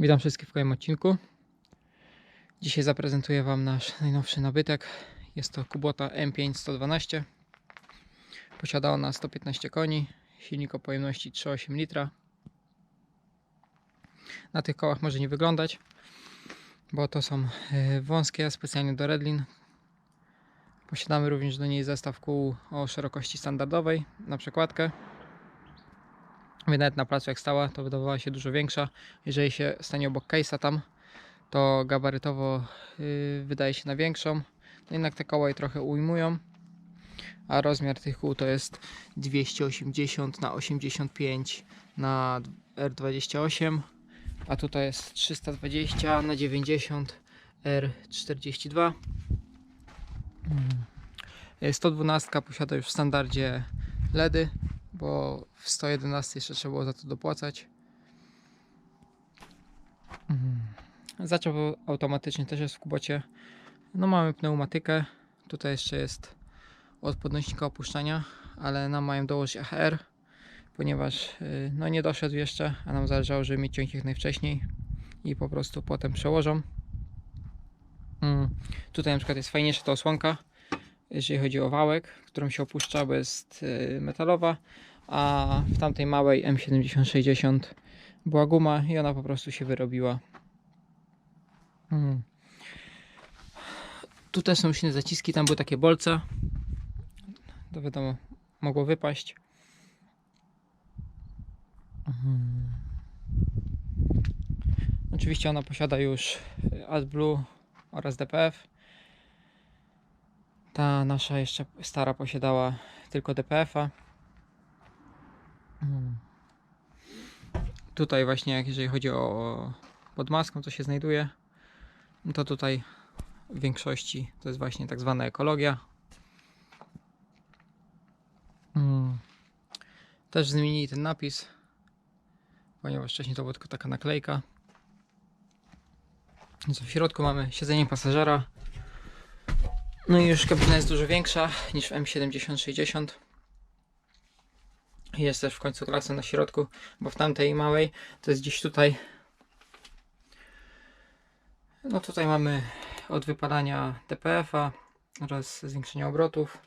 Witam wszystkich w kolejnym odcinku. Dzisiaj zaprezentuję Wam nasz najnowszy nabytek. Jest to Kubota M5 112. Posiada ona 115 koni, silnik o pojemności 3,8 litra. Na tych kołach może nie wyglądać, bo to są e, wąskie, specjalnie do Redlin. Posiadamy również do niej zestaw kół o szerokości standardowej na przekładkę. Mówię, Nawet na placu jak stała, to wydawała się dużo większa. Jeżeli się stanie obok case'a tam, to gabarytowo yy, wydaje się na większą. No jednak te koła jej trochę ujmują. A rozmiar tych kół to jest 280 na 85 na R28. A tutaj jest 320 na 90 R42. Mm. 112 posiada już w standardzie LEDy bo w 111 jeszcze trzeba było za to dopłacać. Mhm. Zaczął automatycznie też jest w kubocie. No mamy pneumatykę. Tutaj jeszcze jest od podnośnika opuszczania, ale nam mają dołożyć AHR, ponieważ y, no nie doszedł jeszcze, a nam zależało, żeby mieć ciągnik jak najwcześniej i po prostu potem przełożą. Mm. Tutaj na przykład jest fajniejsza ta osłonka, jeżeli chodzi o wałek, którą się opuszcza, bo jest y, metalowa, a w tamtej małej M7060 była guma i ona po prostu się wyrobiła. Hmm. Tu też są silne zaciski, tam były takie bolce. To wiadomo, mogło wypaść. Hmm. Oczywiście ona posiada już AdBlue oraz DPF. Ta nasza jeszcze stara posiadała tylko DPF-a. Hmm. Tutaj właśnie, jeżeli chodzi o pod maską, co się znajduje, to tutaj w większości to jest właśnie tak zwana ekologia. Hmm. Też zmienili ten napis, ponieważ wcześniej to była tylko taka naklejka. Co w środku mamy siedzenie pasażera. No i już kabina jest dużo większa niż w M7060. Jest też w końcu klasa na środku, bo w tamtej małej to jest gdzieś tutaj. No tutaj mamy od wypadania DPF-a oraz zwiększenia obrotów.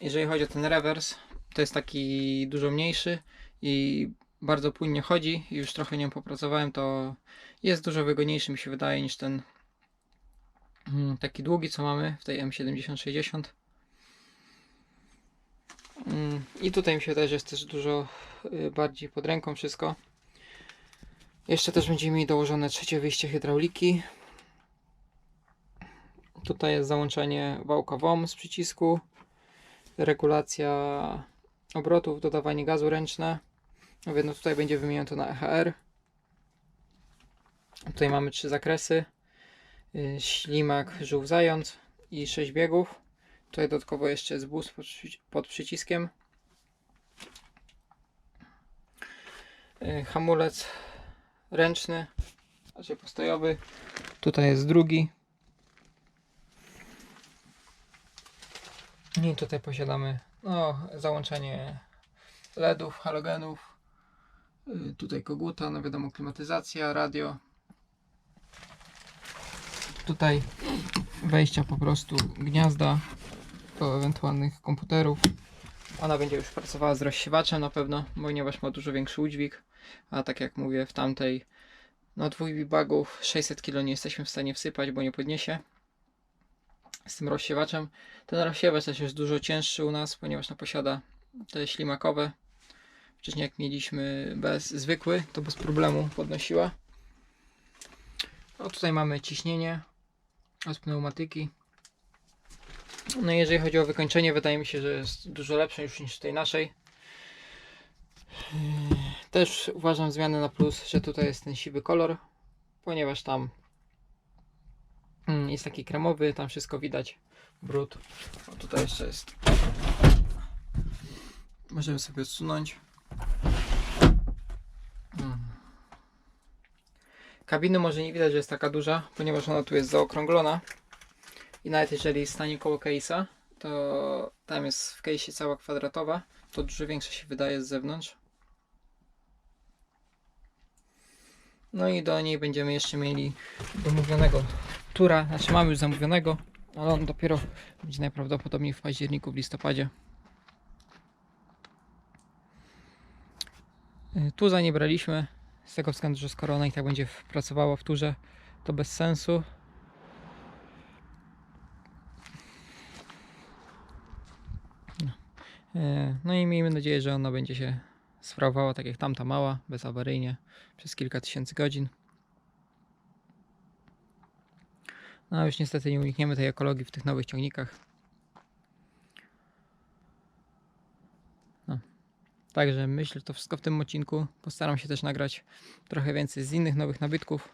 Jeżeli chodzi o ten rewers, to jest taki dużo mniejszy i bardzo płynnie chodzi. Już trochę nią popracowałem, to jest dużo wygodniejszy mi się wydaje niż ten taki długi, co mamy w tej M7060. Mm, I tutaj mi się że jest też dużo y, bardziej pod ręką wszystko. Jeszcze też będzie mi dołożone trzecie wyjście hydrauliki. Tutaj jest załączenie wałka WOM z przycisku, regulacja obrotów, dodawanie gazu ręczne. Mówię, no tutaj będzie wymienione to na EHR. Tutaj mamy trzy zakresy. Y, Ślimak, żółw, zając i 6 biegów. Tutaj dodatkowo jeszcze jest boost pod, przyci- pod przyciskiem. Yy, Hamulec ręczny, znaczy postojowy. Tutaj jest drugi. I tutaj posiadamy no, załączenie LEDów, halogenów. Yy, Tutaj koguta, no wiadomo klimatyzacja, radio. Tutaj wejścia po prostu gniazda do ewentualnych komputerów. Ona będzie już pracowała z rozsiewaczem na pewno, ponieważ ma dużo większy udźwig, a tak jak mówię w tamtej no dwóch bugów 600 kg nie jesteśmy w stanie wsypać, bo nie podniesie z tym rozsiewaczem. Ten rozsiewacz też jest dużo cięższy u nas, ponieważ no, posiada te ślimakowe. Wcześniej jak mieliśmy bez zwykły, to bez problemu podnosiła. No tutaj mamy ciśnienie od pneumatyki. No jeżeli chodzi o wykończenie, wydaje mi się, że jest dużo lepsze już niż tej naszej. Yy, Też uważam zmianę na plus, że tutaj jest ten siwy kolor, ponieważ tam mm, jest taki kremowy, tam wszystko widać, brud. O, tutaj jeszcze jest. Możemy sobie odsunąć. Kabiny może nie widać, że jest taka duża, ponieważ ona tu jest zaokrąglona. I nawet jeżeli stanie koło case'a, to tam jest w case'ie cała kwadratowa, to dużo większa się wydaje z zewnątrz. No i do niej będziemy jeszcze mieli domówionego tura, znaczy mamy już zamówionego, ale on dopiero będzie najprawdopodobniej w październiku, w listopadzie. Y, Tuza nie braliśmy, z tego względu, że skoro ona i tak będzie pracowała w turze, to bez sensu. No. E, No i miejmy nadzieję, że ona będzie się sprawowała tak jak tamta mała, bezawaryjnie, przez kilka tysięcy godzin. No już niestety nie unikniemy tej ekologii w tych nowych ciągnikach. Także myślę, że to wszystko w tym odcinku. Postaram się też nagrać trochę więcej z innych nowych nabytków.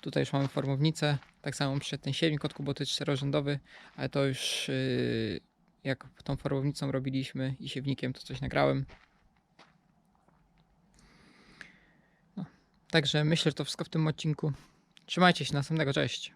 Tutaj już mamy formownicę. Tak samo przyszedł ten siewnik od Kuboty czterorzędowy, ale to już yy, jak tą formownicą robiliśmy i siewnikiem, to coś nagrałem. No. Także myślę, że to wszystko w tym odcinku. Trzymajcie się, następnego, cześć.